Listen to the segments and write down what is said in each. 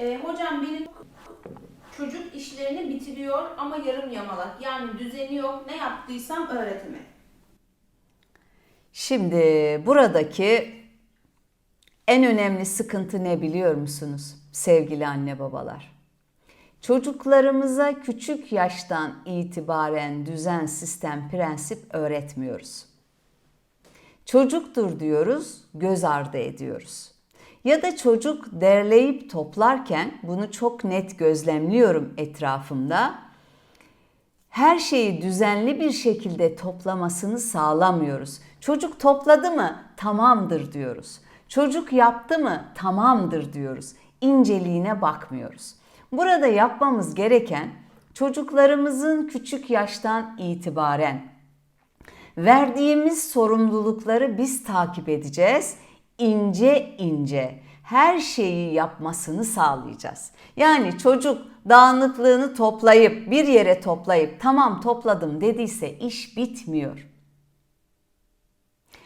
Ee, hocam benim çocuk işlerini bitiriyor ama yarım yamalak. Yani düzeni yok. Ne yaptıysam öğretime. Şimdi buradaki en önemli sıkıntı ne biliyor musunuz sevgili anne babalar? Çocuklarımıza küçük yaştan itibaren düzen, sistem, prensip öğretmiyoruz. Çocuktur diyoruz, göz ardı ediyoruz. Ya da çocuk derleyip toplarken bunu çok net gözlemliyorum etrafımda. Her şeyi düzenli bir şekilde toplamasını sağlamıyoruz. Çocuk topladı mı? Tamamdır diyoruz. Çocuk yaptı mı? Tamamdır diyoruz. İnceliğine bakmıyoruz. Burada yapmamız gereken çocuklarımızın küçük yaştan itibaren verdiğimiz sorumlulukları biz takip edeceğiz. İnce ince her şeyi yapmasını sağlayacağız. Yani çocuk dağınıklığını toplayıp bir yere toplayıp tamam topladım dediyse iş bitmiyor.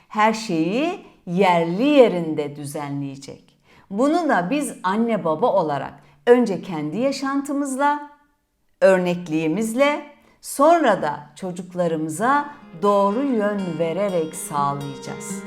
Her şeyi yerli yerinde düzenleyecek. Bunu da biz anne baba olarak önce kendi yaşantımızla, örnekliğimizle sonra da çocuklarımıza doğru yön vererek sağlayacağız.